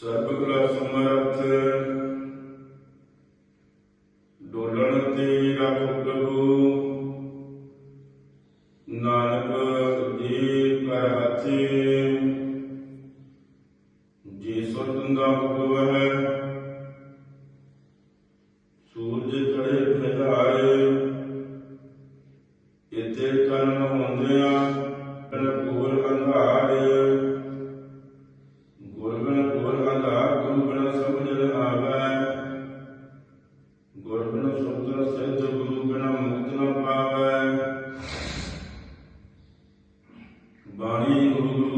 ਸਰਬ ਸਮਰਥ ਡੋਲਣ ਤੇ ਰੱਖ ਪ੍ਰਭੂ। ਨਾਨਕ ਜੀ ਕਰ ਹਾਥੀ, ਜੀ ਸੁਰਤੰਗਾ ਹੁਕਮ ਹੈ ਸੂਰਜ ਚੜੇ ਫਿਰਾਏ ਇਤੇ ਤਨ ਹੁੰਦਿਆਂ ਤਨ ਪੂਰ ਅੰਧਾਰ।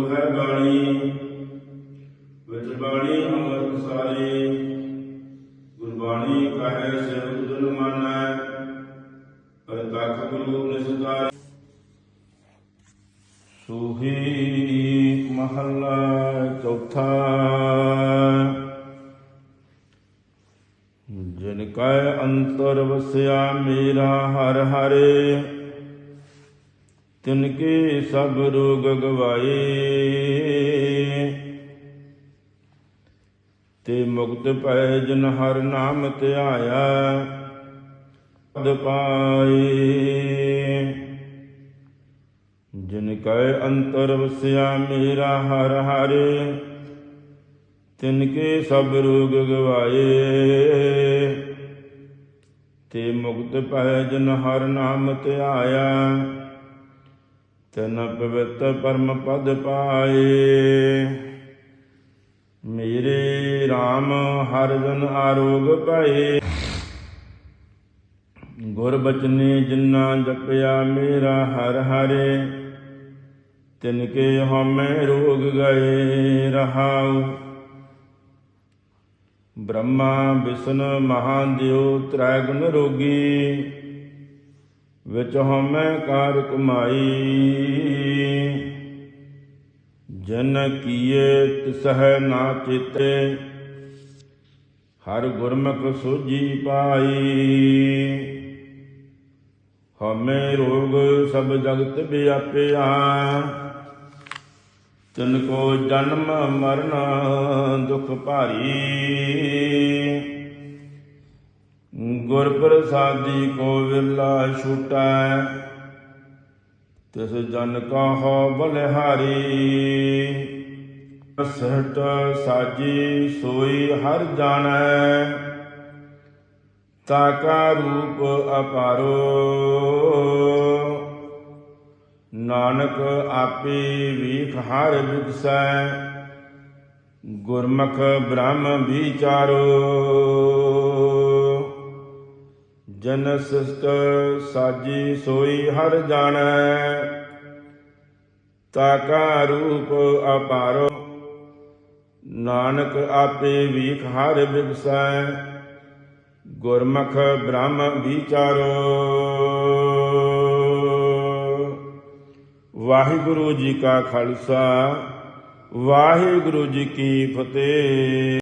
ਗੁਰੂ ਹੈ ਬਾਣੀ, ਵਿੱਚ ਬਾਣੀ ਅੰਮ੍ਰਿਤ ਸਾਰੀ, ਗੁਰਬਾਣੀ ਕਹੈ, ਸਿਰ ਤੁਲ ਮਾਨੈ ਪਰ ਤਖ ਗੁਰੂ ਨਿਸਤਾਰ। ਸੂਹੀ ਮਹੱਲਾ ਚੌਥਾ। ਜਿਨ ਕੈ ਅੰਤਰ ਵਸਿਆ ਮੇਰਾ ਹਰ ਹਰੇ ਤਿਨ ਕੇ ਸਭ ਰੋਗ ਗਵਾਏ। ਤੇ ਮੁਕਤ ਪੈ ਜਨ ਹਰ ਨਾਮ ਧਿਆਇਆ ਪਦ ਪਾਏ। ਜਿਨ ਕੈ ਅੰਤਰ ਵਸਿਆ ਮੇਰਾ ਹਰ ਹਰੇ, ਤਿਨ ਕੇ ਸਭ ਰੋਗ ਗਵਾਏ। ਤੇ ਮੁਕਤ ਪੈ ਜਨ ਹਰ ਨਾਮ ਧਿਆਇਆ ਤਨ ਪਵਿੱਤ ਪਰਮ ਪਦ ਪਾਏ। ਮੇਰੇ RAM ਹਰ ਜਨ ਆਰੋਗ ਪਏ। ਗੁਰ ਬਚਨੇ ਜਿਨਾ ਜਪਿਆ ਮੇਰਾ ਹਰ ਹਰੇ, ਤਿਨ ਕੇ ਹਮੇ ਰੋਗ ਗਏ ਰਹਾਉ। ਬ੍ਰਹਮਾ, ਵਿਸ਼ਨ ਮਹਾਦੇਵ ਤ੍ਰੈ ਰੋਗੀ। ਵਿੱਚ ਹਮੈ ਕਰ ਕਮਾਈ। ਜਨ ਕੀਏ ਤਿਸਹਿ ਨਾ ਚੇਤੇ, ਹਰ ਗੁਰਮੁਖ ਸੋਜੀ ਪਾਈ। ਹਮੇ ਰੋਗ ਸਭ ਜਗਤ ਵਿਆਪਿਆ, ਤਿਨ ਕੋ ਜਨਮ ਮਰਨ ਦੁਖ ਭਾਰੀ। ਗੁਰ ਪ੍ਰਸਾਦੀ ਕੋ ਵਿਰਲਾ ਛੁਟੈ, ਤਿਸ ਜਨ ਕਹੋ ਬਲਿਹਾਰੀ। ਸਹਟ ਸਾਜੀ ਸੋਈ ਹਰ ਜਾਣੈ ਤਾਕਾ ਰੂਪ ਅਪਾਰੋ। ਨਾਨਕ ਆਪੇ ਵੀਖ ਹਰ ਵਿਗਸੈ, ਗੁਰਮੁਖ ਬ੍ਰਹਮ ਵਿਚਾਰੋ। ਜਨ ਸਿਸਟ ਸਾਜੀ ਸੋਈ ਹਰ ਜਾਣੈ, ਤਾਕਾ ਰੂਪ ਅਪਾਰੋ। ਨਾਨਕ ਆਪੇ ਵੀਖ ਹਰ ਵਿਗਸੈ ਗੁਰਮੁਖ ਬ੍ਰਹਮ ਵਿਚਾਰੋ। ਵਾਹਿਗੁਰੂ ਜੀ ਕਾ ਖਾਲਸਾ, ਵਾਹਿਗੁਰੂ ਜੀ ਕੀ ਫਤਿਹ।